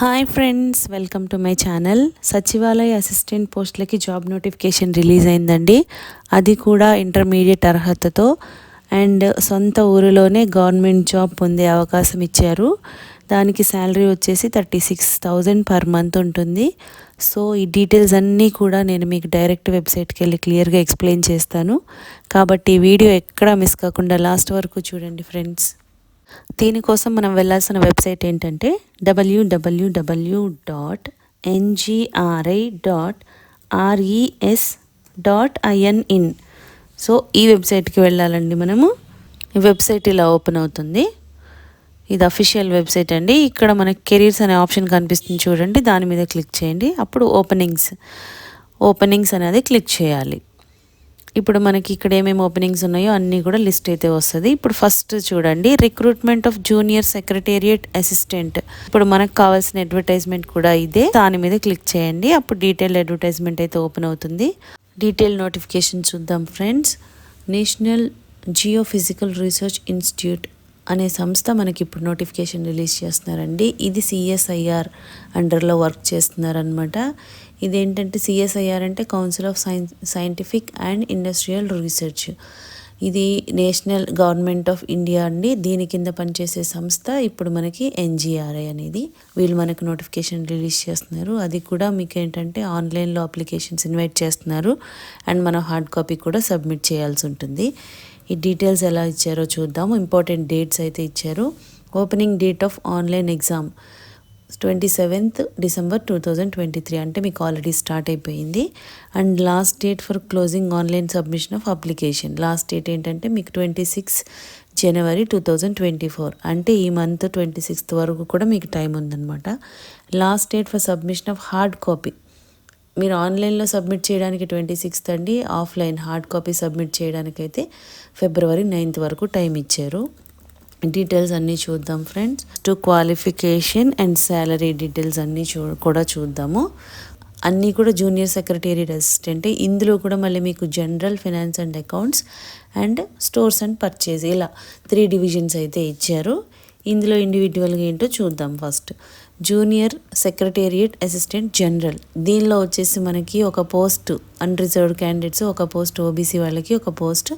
Hi friends welcome to my channel సచివాలయ assistant పోస్టులకి job notification release అయిందండి. అది కూడా ఇంటర్మీడియట్ అర్హతతో అండ్ సొంత ఊరిలోనే గవర్నమెంట్ జాబ్ పొందే అవకాశం ఇచ్చారు. దానికి శాలరీ వచ్చేసి thirty six thousand per month ఉంటుంది. సో ఈ డీటెయిల్స్ అన్నీ కూడా నేను మీకు డైరెక్ట్ వెబ్సైట్కి వెళ్ళి క్లియర్గా ఎక్స్ప్లెయిన్ చేస్తాను. కాబట్టి ఈ వీడియో ఎక్కడా మిస్ కాకుండా లాస్ట్ వరకు చూడండి ఫ్రెండ్స్ దీనికోసం మనం వెళ్ళాల్సిన వెబ్సైట్ ఏంటంటే WWW dot NGRI dot RES dot IN so ఈ వెబ్సైట్కి వెళ్ళాలండి మనము. ఈ వెబ్సైట్ ఇలా ఓపెన్ అవుతుంది. ఇది అఫీషియల్ వెబ్సైట్ అండి. ఇక్కడ మనకి కెరీర్స్ అనే ఆప్షన్ కనిపిస్తుంది చూడండి. దాని మీద క్లిక్ చేయండి. అప్పుడు ఓపెనింగ్స్. ఓపెనింగ్స్ అనేది క్లిక్ చేయాలి. ఇప్పుడు మనకి ఇక్కడ ఏమేమి ఓపెనింగ్స్ ఉన్నాయో అన్నీ కూడా లిస్ట్ అయితే వస్తుంది. ఇప్పుడు ఫస్ట్ చూడండి recruitment of junior secretariat assistant ఇప్పుడు మనకు కావాల్సిన అడ్వర్టైజ్మెంట్ కూడా ఇదే. దాని మీద క్లిక్ చేయండి అప్పుడు డీటెయిల్ అడ్వర్టైజ్మెంట్ అయితే ఓపెన్ అవుతుంది. డీటెయిల్ నోటిఫికేషన్ చూద్దాం friends national geophysical research institute అనే సంస్థ మనకి ఇప్పుడు నోటిఫికేషన్ రిలీజ్ చేస్తున్నారండి. ఇది సిఎస్ఐఆర్ అండర్లో వర్క్ చేస్తున్నారనమాట ఇదేంటంటే సిఎస్ఐఆర్ అంటే council of science scientific and industrial research ఇది నేషనల్ గవర్నమెంట్ ఆఫ్ ఇండియా అండి. దీని కింద పనిచేసే సంస్థ ఇప్పుడు మనకి ఎన్జిఆర్ఐ అనేది. వీళ్ళు మనకు నోటిఫికేషన్ రిలీజ్ చేస్తున్నారు. అది కూడా మీకు ఏంటంటే ఆన్లైన్లో అప్లికేషన్స్ ఇన్వైట్ చేస్తున్నారు. అండ్ మనం హార్డ్ కాపీ కూడా సబ్మిట్ చేయాల్సి ఉంటుంది. ఈ డీటెయిల్స్ ఎలా ఇచ్చారో చూద్దాం ఇంపార్టెంట్ డేట్స్ అయితే ఇచ్చారు. Opening date of online exam. Twenty seventh December two thousand twenty three. అంటే మీకు ఆల్రెడీ స్టార్ట్ అయిపోయింది. And last date for closing online submission of application last date ఏంటంటే మీకు twenty six January two thousand twenty four అంటే ఈ month twenty sixth వరకు కూడా మీకు టైం ఉందన్నమాట. Last date for submission of hard copy మీరు ఆన్లైన్లో సబ్మిట్ చేయడానికి ట్వంటీ సిక్స్త్ అండి. ఆఫ్లైన్ హార్డ్ కాపీ సబ్మిట్ చేయడానికైతే ఫిబ్రవరి నైన్త్ వరకు టైం ఇచ్చారు. డీటెయిల్స్ అన్నీ చూద్దాం friends to qualification and salary details అన్నీ చూ కూడా చూద్దాము. అన్నీ కూడా జూనియర్ సెక్రటేరియట్ అసిస్టెంట్ ఇందులో కూడా మళ్ళీ మీకు general finance and accounts and stores and purchase ఇలా త్రీ డివిజన్స్ అయితే ఇచ్చారు. ఇందులో ఇండివిజువల్గా ఏంటో చూద్దాం first junior secretariat assistant general దీనిలో వచ్చేసి మనకి ఒక పోస్ట్ అన్రిజర్వ్డ్ క్యాండిడేట్స్ ఒక పోస్ట్ ఓబీసీ వాళ్ళకి ఒక పోస్ట్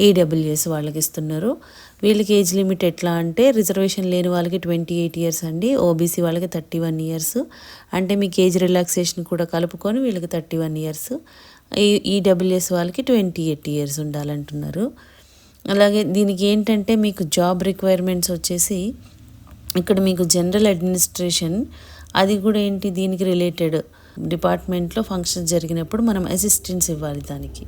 ఈడబ్ల్యూఎస్ వాళ్ళకి ఇస్తున్నారు. వీళ్ళకి ఏజ్ లిమిట్ ఎట్లా అంటే రిజర్వేషన్ లేని వాళ్ళకి ట్వంటీ ఎయిట్ ఇయర్స్ అండి ఓబీసీ వాళ్ళకి థర్టీ వన్ ఇయర్స్. అంటే మీకు ఏజ్ రిలాక్సేషన్ కూడా కలుపుకొని వీళ్ళకి థర్టీ వన్ ఇయర్స్. ఈ ఈడబ్ల్యూఎస్ వాళ్ళకి ట్వంటీ ఎయిట్ ఇయర్స్ ఉండాలంటున్నారు. అలాగే దీనికి ఏంటంటే మీకు జాబ్ రిక్వైర్మెంట్స్ వచ్చేసి ఇక్కడ మీకు జనరల్ అడ్మినిస్ట్రేషన్ అది కూడా ఏంటి దీనికి రిలేటెడ్ డిపార్ట్మెంట్లో ఫంక్షన్ జరిగినప్పుడు మనం అసిస్టెన్స్ ఇవ్వాలి దానికి.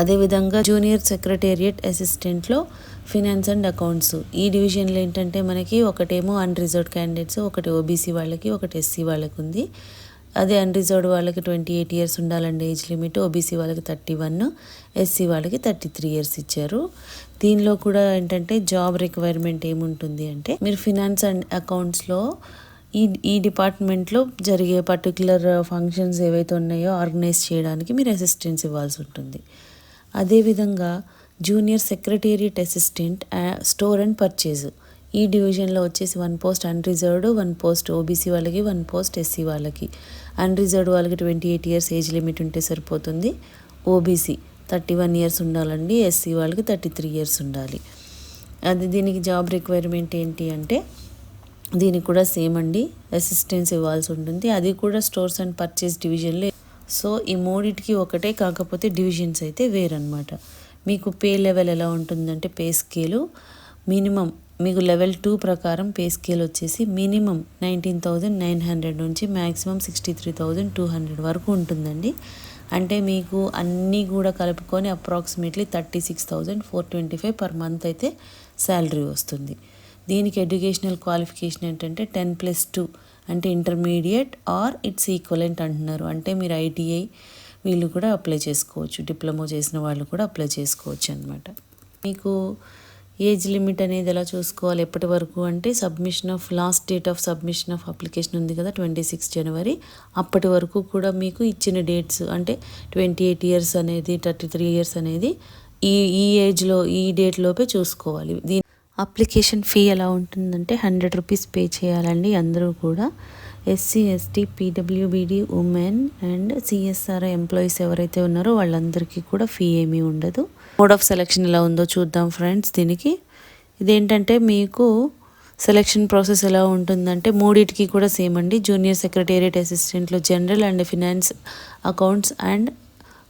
అదేవిధంగా జూనియర్ సెక్రటేరియట్ అసిస్టెంట్లో ఫినాన్స్ అండ్ అకౌంట్స్. ఈ డివిజన్లో ఏంటంటే మనకి ఒకటేమో అన్రిజర్వ్డ్ క్యాండిడేట్స్ ఒకటి ఓబీసీ వాళ్ళకి ఒకటి ఎస్సీ వాళ్ళకి ఉంది అదే అన్రిజర్వ్డ్ వాళ్ళకి ట్వంటీ ఎయిట్ ఇయర్స్ ఉండాలండి ఏజ్ లిమిట్ ఓబీసీ వాళ్ళకి థర్టీ వన్ ఎస్సీ వాళ్ళకి థర్టీ త్రీ ఇయర్స్ ఇచ్చారు. దీనిలో కూడా ఏంటంటే జాబ్ రిక్వైర్మెంట్ ఏముంటుంది అంటే మీరు ఫినాన్స్ అండ్ అకౌంట్స్లో ఈ ఈ డిపార్ట్మెంట్లో జరిగే పర్టికులర్ ఫంక్షన్స్ ఏవైతే ఉన్నాయో ఆర్గనైజ్ చేయడానికి మీరు అసిస్టెన్స్ ఇవ్వాల్సి ఉంటుంది. అదేవిధంగా junior secretariat assistant store and purchase ఈ డివిజన్లో వచ్చేసి one post unreserved one post OBC వాళ్ళకి వన్ పోస్ట్ ఎస్సీ వాళ్ళకి. అన్రిజర్వ్డ్ వాళ్ళకి twenty eight years age limit ఉంటే సరిపోతుంది. ఓబీసీ థర్టీ వన్ ఇయర్స్ ఉండాలండి ఎస్సీ వాళ్ళకి థర్టీ త్రీ ఇయర్స్ ఉండాలి. అది దీనికి జాబ్ రిక్వైర్మెంట్ ఏంటి అంటే దీనికి కూడా సేమ్ అండి అసిస్టెన్స్ ఇవ్వాల్సి ఉంటుంది. అది కూడా స్టోర్స్ అండ్ పర్చేస్ డివిజన్లో సో ఈ మూడింటికి ఒకటే కాకపోతే డివిజన్స్ అయితే వేరనమాట మీకు పే లెవెల్ ఎలా ఉంటుందంటే పే స్కేలు మినిమం మీకు లెవెల్ టూ ప్రకారం పే స్కేల్ వచ్చేసి minimum nineteen thousand nine hundred నుంచి maximum sixty three thousand two hundred వరకు ఉంటుందండి. అంటే మీకు అన్నీ కూడా కలుపుకొని approximately thirty six thousand four twenty five per month అయితే శాలరీ వస్తుంది. దీనికి ఎడ్యుకేషనల్ క్వాలిఫికేషన్ ఏంటంటే టెన్ ప్లస్ టూ అంటే ఇంటర్మీడియట్ ఆర్ ఇట్స్ ఈక్వలెంట్ అంటున్నారు. అంటే మీరు ఐటీఐ వీళ్ళు కూడా అప్లై చేసుకోవచ్చు. డిప్లొమా చేసిన వాళ్ళు కూడా అప్లై చేసుకోవచ్చు అనమాట మీకు ఏజ్ లిమిట్ అనేది ఎలా చూసుకోవాలి? ఎప్పటి వరకు? అంటే submission of last date of submission of application ఉంది కదా ట్వంటీ సిక్స్ జనవరి అప్పటి వరకు కూడా మీకు ఇచ్చిన డేట్స్ అంటే ట్వంటీ ఎయిట్ ఇయర్స్ అనేది థర్టీ త్రీ ఇయర్స్ అనేది ఈ ఈ ఏజ్లో ఈ డేట్లోపే చూసుకోవాలి. దీని అప్లికేషన్ ఫీ ఎలా ఉంటుందంటే హండ్రెడ్ రూపీస్ పే చేయాలండి అందరూ కూడా. SC ST PWBD women and CSR employees ఎవరైతే ఉన్నారో వాళ్ళందరికీ కూడా ఫీ ఏమీ ఉండదు. మోడ్ ఆఫ్ సెలెక్షన్ ఎలా ఉందో చూద్దాం ఫ్రెండ్స్ దీనికి. ఇదేంటంటే మీకు సెలెక్షన్ ప్రాసెస్ ఎలా ఉంటుందంటే మూడింటికి కూడా సేమ్ అండి. Junior secretariat అసిస్టెంట్లో general and finance accounts and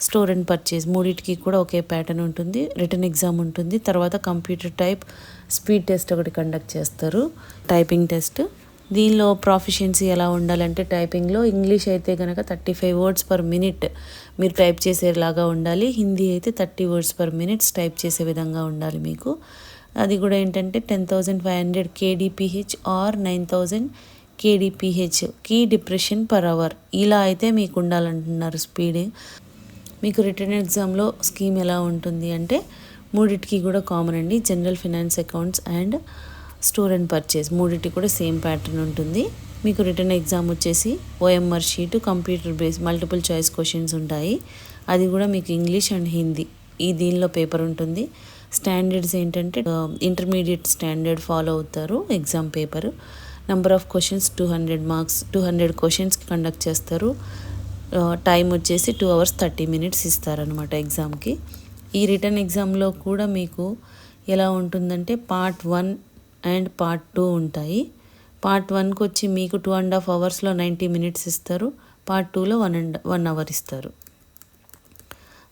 store and purchase మూడింటికి కూడా ఒకే ప్యాటర్న్ ఉంటుంది రిటర్న్ ఎగ్జామ్ ఉంటుంది. తర్వాత కంప్యూటర్ టైప్ స్పీడ్ టెస్ట్ ఒకటి కండక్ట్ చేస్తారు టైపింగ్ టెస్ట్. దీనిలో ప్రాఫిషియన్సీ ఎలా ఉండాలంటే టైపింగ్లో ఇంగ్లీష్ అయితే కనుక thirty five words per minute మీరు టైప్ చేసేలాగా ఉండాలి. హిందీ అయితే thirty words per minutes type చేసే విధంగా ఉండాలి మీకు. అది కూడా ఏంటంటే ten thousand five hundred KDPH or nine thousand KDPH key depression per hour. ఇలా అయితే మీకు ఉండాలంటున్నారు స్పీడ్. మీకు రిటర్న్ ఎగ్జామ్లో స్కీమ్ ఎలా ఉంటుంది అంటే మూడిటికి కూడా కామన్ అండి. General finance accounts and store and purchase మూడింటికి కూడా సేమ్ ప్యాటర్న్ ఉంటుంది. మీకు రిటర్న్ ఎగ్జామ్ వచ్చేసి OMR sheet computer base multiple choice questions ఉంటాయి. అది కూడా మీకు ఇంగ్లీష్ అండ్ హిందీ ఈ దీనిలో పేపర్ ఉంటుంది. స్టాండర్డ్స్ ఏంటంటే ఇంటర్మీడియట్ స్టాండర్డ్ ఫాలో అవుతారు exam paper number of questions two hundred marks two hundred క్వశ్చన్స్కి కండక్ట్ చేస్తారు. టైం వచ్చేసి టూ అవర్స్ థర్టీ మినిట్స్ ఇస్తారనమాట ఎగ్జామ్కి. ఈ రిటర్న్ ఎగ్జామ్లో కూడా మీకు ఎలా ఉంటుందంటే part one and part two ఉంటాయి. పార్ట్ వన్కి వచ్చి మీకు టూ అండ్ హాఫ్ అవర్స్లో నైంటీ మినిట్స్ ఇస్తారు. పార్ట్ టూలో వన్ అండ్ వన్ అవర్ ఇస్తారు.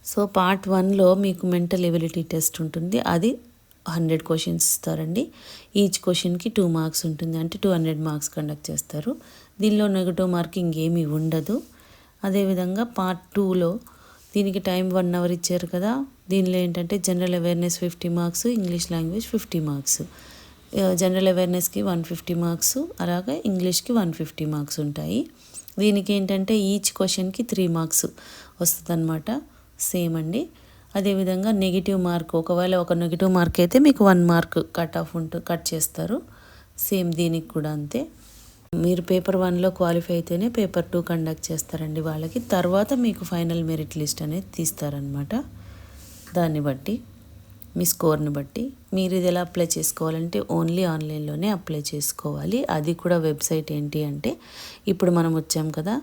సో పార్ట్ వన్లో మీకు మెంటల్ ఎబిలిటీ టెస్ట్ ఉంటుంది. అది హండ్రెడ్ క్వశ్చన్స్ ఇస్తారండి. ఈచ్ క్వశ్చన్కి టూ మార్క్స్ ఉంటుంది. అంటే టూ హండ్రెడ్ మార్క్స్ కండక్ట్ చేస్తారు. దీనిలో నెగటివ్ మార్కింగ్ ఏమీ ఉండదు. అదేవిధంగా పార్ట్ టూలో దీనికి టైం వన్ అవర్ ఇచ్చారు కదా. దీనిలో ఏంటంటే general awareness fifty marks English language fifty marks general అవేర్నెస్కి వన్ ఫిఫ్టీ మార్క్స్ అలాగే ఇంగ్లీష్కి వన్ ఫిఫ్టీ మార్క్స్ ఉంటాయి. దీనికి ఏంటంటే ఈచ్ క్వశ్చన్కి త్రీ మార్క్స్ వస్తుందన్నమాట. సేమ్ అండి. అదేవిధంగా నెగిటివ్ మార్క్ ఒకవేళ ఒక నెగిటివ్ మార్క్ అయితే మీకు వన్ మార్క్ కట్ ఆఫ్ ఉంటూ కట్ చేస్తారు. సేమ్ దీనికి కూడా అంతే. మీరు పేపర్ వన్లో క్వాలిఫై అయితేనే పేపర్ టూ కండక్ట్ చేస్తారండి వాళ్ళకి. తర్వాత మీకు ఫైనల్ మెరిట్ లిస్ట్ అనేది తీస్తారనమాట దాన్ని బట్టి మీ స్కోర్ని బట్టి. మీరు ఇది ఎలా అప్లై చేసుకోవాలంటే ఓన్లీ ఆన్లైన్లోనే అప్లై చేసుకోవాలి. అది కూడా వెబ్సైట్ ఏంటి అంటే ఇప్పుడు మనం వచ్చాం కదా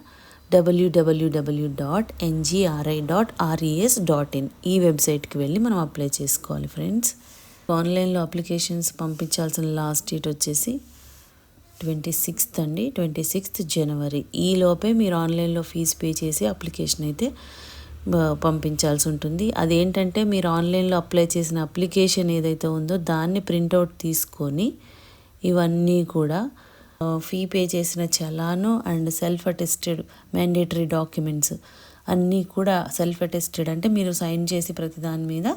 WWW dot NGRI dot RES dot in ఈ వెబ్సైట్కి వెళ్ళి మనం అప్లై చేసుకోవాలి ఫ్రెండ్స్. ఆన్లైన్లో అప్లికేషన్స్ పంపించాల్సిన లాస్ట్ డేట్ వచ్చేసి ట్వంటీ సిక్స్త్ అండి. ట్వంటీ సిక్స్త్ జనవరి. ఈ లోపే మీరు ఆన్లైన్లో ఫీజు పే చేసి అప్లికేషన్ అయితే పంపించాల్సి ఉంటుంది. అదేంటంటే మీరు ఆన్లైన్లో అప్లై చేసిన అప్లికేషన్ ఏదైతే ఉందో దాన్ని ప్రింట్అవుట్ తీసుకొని ఇవన్నీ కూడా ఫీ పే చేసిన challan and self attested mandatory documents అన్నీ కూడా సెల్ఫ్ అటెస్టెడ్ అంటే మీరు సైన్ చేసి ప్రతి దాని మీద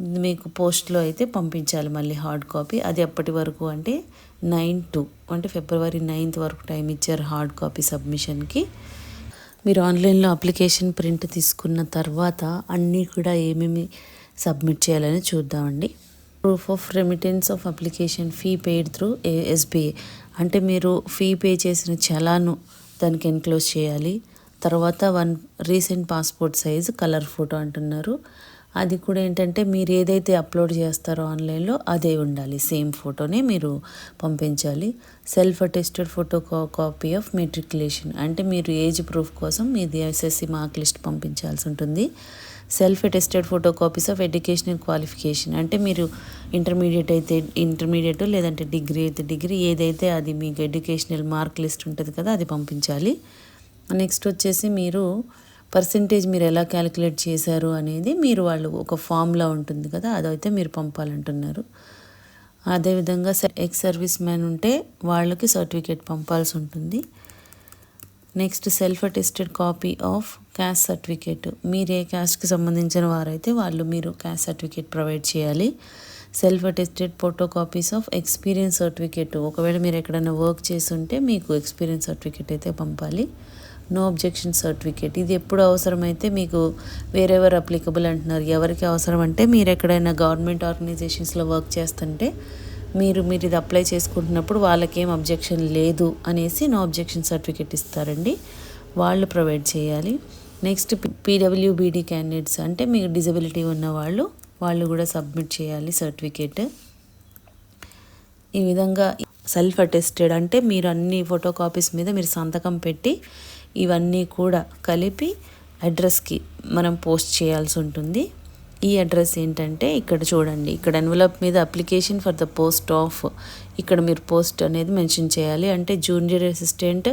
మీకు పోస్ట్లో అయితే పంపించాలి మళ్ళీ హార్డ్ కాపీ. అది అప్పటి వరకు అంటే నైన్ టు అంటే ఫిబ్రవరి నైన్త్ వరకు టైం ఇచ్చారు హార్డ్ కాపీ సబ్మిషన్కి. మీరు ఆన్లైన్లో అప్లికేషన్ ప్రింట్ తీసుకున్న తర్వాత అన్నీ కూడా ఏమేమి సబ్మిట్ చేయాలని చూద్దామండి. Proof of remittance of application fee paid through SBI అంటే మీరు ఫీ పే చేసిన చలాను దానికి ఎన్క్లోజ్ చేయాలి. తర్వాత one recent passport size colour photo అంటున్నారు. అది కూడా ఏంటంటే మీరు ఏదైతే అప్లోడ్ చేస్తారో ఆన్లైన్లో అదే ఉండాలి. సేమ్ ఫోటోనే మీరు పంపించాలి. Self attested photo copy of matriculation అంటే మీరు ఏజ్ ప్రూఫ్ కోసం మీది ఎస్ఎస్సి మార్క్ లిస్ట్ పంపించాల్సి ఉంటుంది. Self attested photo copies of educational qualification. అంటే మీరు ఇంటర్మీడియట్ అయితే ఇంటర్మీడియట్ లేదంటే డిగ్రీ అయితే డిగ్రీ ఏదైతే అది మీకు ఎడ్యుకేషనల్ మార్క్ లిస్ట్ ఉంటుంది కదా అది పంపించాలి. నెక్స్ట్ వచ్చేసి మీరు పర్సంటేజ్ మీరు ఎలా క్యాలిక్యులేట్ చేశారు అనేది మీరు వాళ్ళు ఒక ఫామ్లా ఉంటుంది కదా అదైతే మీరు పంపాలంటున్నారు. అదేవిధంగా ఎక్స్ సర్వీస్ మ్యాన్ ఉంటే వాళ్ళకి సర్టిఫికేట్ పంపాల్సి ఉంటుంది. Next self attested copy of caste certificate. మీరు ఏ క్యాస్ట్కి సంబంధించిన వారైతే వాళ్ళు మీరు క్యాస్ట్ సర్టిఫికేట్ ప్రొవైడ్ చేయాలి. Self attested photo copies of experience certificate. ఒకవేళ మీరు ఎక్కడైనా వర్క్ చేస్తుంటే మీకు ఎక్స్పీరియన్స్ సర్టిఫికేట్ అయితే పంపాలి. నో అబ్జెక్షన్ సర్టిఫికేట్ ఇది ఎప్పుడు అవసరమైతే మీకు వేరెవర్ అప్లికబుల్ అంటున్నారు ఎవరికి అవసరం అంటే మీరు ఎక్కడైనా గవర్నమెంట్ ఆర్గనైజేషన్స్లో వర్క్ చేస్తుంటే మీరు మీరు ఇది అప్లై చేసుకుంటున్నప్పుడు వాళ్ళకేం అబ్జెక్షన్ లేదు అనేసి నో అబ్జెక్షన్ సర్టిఫికేట్ ఇస్తారండి. వాళ్ళు ప్రొవైడ్ చేయాలి. నెక్స్ట్ పీడబ్ల్యూబీడీ క్యాండిడేట్స్ అంటే మీకు డిజబిలిటీ ఉన్న వాళ్ళు వాళ్ళు కూడా సబ్మిట్ చేయాలి సర్టిఫికేట్ ఈ విధంగా సెల్ఫ్ అటెస్టెడ్ అంటే మీరు అన్ని ఫోటో కాపీస్ మీద మీరు సంతకం పెట్టి ఇవన్నీ కూడా కలిపి అడ్రస్కి మనం పోస్ట్ చేయాల్సి ఉంటుంది. ఈ అడ్రస్ ఏంటంటే ఇక్కడ చూడండి. ఇక్కడ ఎన్వలప్ మీద application for the post of ఇక్కడ మీరు పోస్ట్ అనేది మెన్షన్ చేయాలి. అంటే జూనియర్ అసిస్టెంట్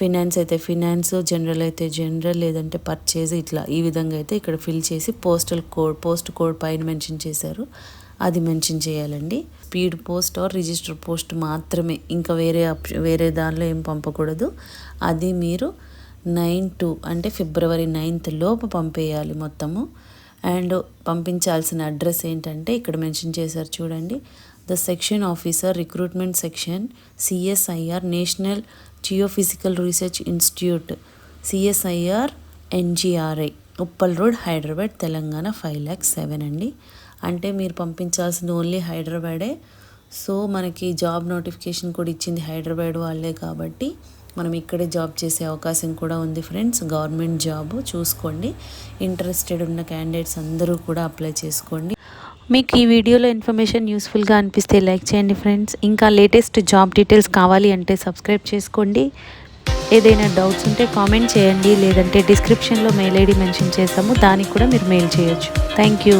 ఫినాన్స్ అయితే ఫినాన్స్ జనరల్ అయితే జనరల్ లేదంటే పర్చేజ్ ఇట్లా ఈ విధంగా అయితే ఇక్కడ ఫిల్ చేసి పోస్టల్ కోడ్ పోస్ట్ కోడ్ పైన మెన్షన్ చేశారు. అది మెన్షన్ చేయాలండి. Speed post or register post మాత్రమే. ఇంకా వేరే ఆప్షన్ వేరే దానిలో ఏం పంపకూడదు. అది మీరు నైన్ టు అంటే ఫిబ్రవరి నైన్త్ లోపు పంపేయాలి మొత్తము. అండ్ పంపించాల్సిన అడ్రస్ ఏంటంటే ఇక్కడ మెన్షన్ చేశారు చూడండి. The section officer recruitment section CSIR national geophysical research institute CSIR NGRI Uppal road Hyderabad Telangana five lakhs seven అండి. అంటే మీరు పంపించాల్సింది ఓన్లీ హైదరాబాదే. సో మనకి జాబ్ నోటిఫికేషన్ కూడా ఇచ్చింది హైదరాబాద్ వాళ్ళే కాబట్టి మనం ఇక్కడే జాబ్ చేసే అవకాశం కూడా ఉంది ఫ్రెండ్స్. గవర్నమెంట్ జాబ్ చూసుకోండి. ఇంట్రెస్టెడ్ ఉన్న క్యాండిడేట్స్ అందరూ కూడా అప్లై చేసుకోండి. మీకు ఈ వీడియోలో ఇన్ఫర్మేషన్ యూస్ఫుల్గా అనిపిస్తే లైక్ చేయండి ఫ్రెండ్స్ ఇంకా లేటెస్ట్ జాబ్ డీటెయిల్స్ కావాలి అంటే సబ్స్క్రైబ్ చేసుకోండి. ఏదైనా డౌట్స్ ఉంటే కామెంట్ చేయండి. లేదంటే డిస్క్రిప్షన్లో మెయిల్ ఐడి మెన్షన్ చేస్తాము. దానికి కూడా మీరు మెయిల్ చేయొచ్చు. Thank you